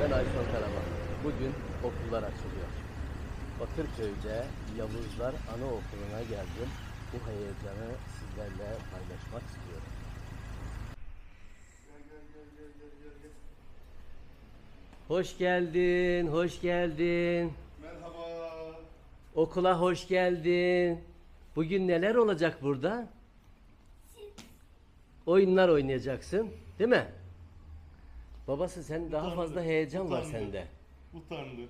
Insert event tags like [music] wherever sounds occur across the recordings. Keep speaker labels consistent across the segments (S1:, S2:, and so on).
S1: Ben Ayşon Karaman. Bugün okullar açılıyor. Bakırköy'de Yavuzlar Anaokulu'na geldim. Bu heyecanı sizlerle paylaşmak istiyorum. Hoş geldin, hoş geldin.
S2: Merhaba.
S1: Okula hoş geldin. Bugün neler olacak burada? Oyunlar oynayacaksın, değil mi? Babası sen daha fazla heyecan var
S2: utandı.
S1: sende.
S2: Utandı.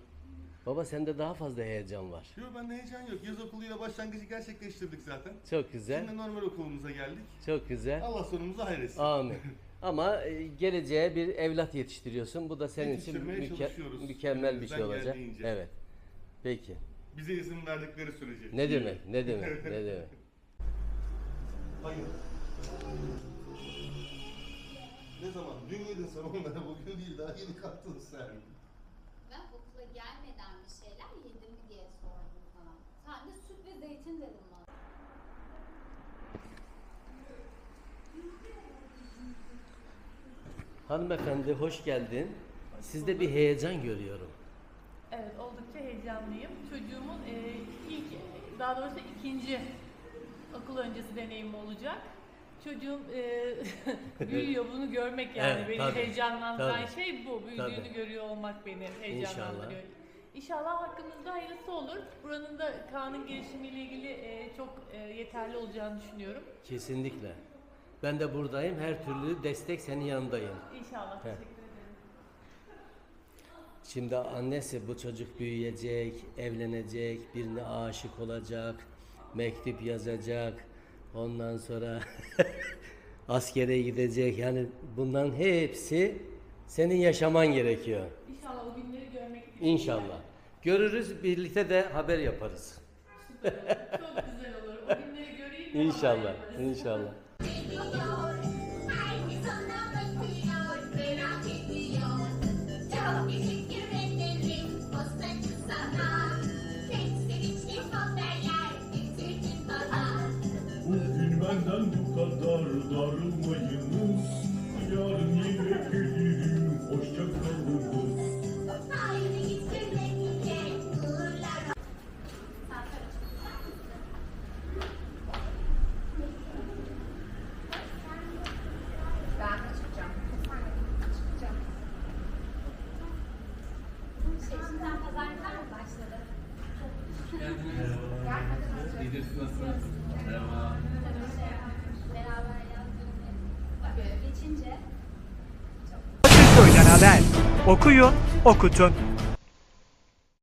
S1: Baba sende daha fazla heyecan var.
S2: Yok bende heyecan yok. Yaz okuluyla başlangıcı gerçekleştirdik zaten.
S1: Çok güzel,
S2: Şimdi normal okulumuza geldik.
S1: çok güzel.
S2: Allah sonumuzu hayretsin.
S1: Amin. [laughs] Ama e, geleceğe bir evlat yetiştiriyorsun. Bu da senin için müke- mükemmel bir şey olacak.
S2: geldiğince.
S1: Evet. Peki.
S2: Bize izin verdikleri sürece.
S1: Ne demek? Ne demek? Ne demek? [laughs]
S2: Hayır. Ne zaman? Dün yedin sen [laughs] onları. Bugün değil. Daha yeni kalktın sen.
S3: Ben okula gelmeden bir şeyler yedim mi diye sordum sana. Sen de süt ve zeytin dedin bana.
S1: Hanımefendi hoş geldin. Sizde bir heyecan görüyorum.
S4: Evet, oldukça heyecanlıyım. Çocuğumun e, ilk, daha doğrusu ikinci okul öncesi deneyimi olacak. Çocuğum e, [laughs] [laughs] büyüyor, bunu görmek yani
S1: Evet,
S4: beni
S1: tabii,
S4: heyecanlandıran
S1: tabii.
S4: şey bu. Büyüdüğünü
S1: Tabii.
S4: görüyor olmak beni heyecanlandırıyor.
S1: İnşallah.
S4: İnşallah hakkımızda hayırlısı olur. Buranın da Kaan'ın gelişimiyle ilgili e, çok e, yeterli olacağını düşünüyorum.
S1: Kesinlikle. Ben de buradayım. Her türlü destek senin yanındayım.
S4: İnşallah. Teşekkür ederim.
S1: Şimdi annesi bu çocuk büyüyecek, evlenecek, birine aşık olacak, mektup yazacak, ondan sonra [laughs] askere gidecek. Yani bunların hepsi senin yaşaman gerekiyor.
S4: İnşallah o günleri görmek.
S1: İnşallah. Görürüz, birlikte de haber yaparız.
S4: Çok güzel olur. O günleri göreyim. de haber
S1: İnşallah,
S4: yaparız.
S1: inşallah.
S5: Herkes ona bakıyor, merak ediyor.
S6: Benden bu kadar darılmayınız Yarın yine gelirim. Hoşça kalınız.
S5: Haydi git güvenice uğurlar
S3: Ben Geçince
S7: haber. Okuyun, okutun.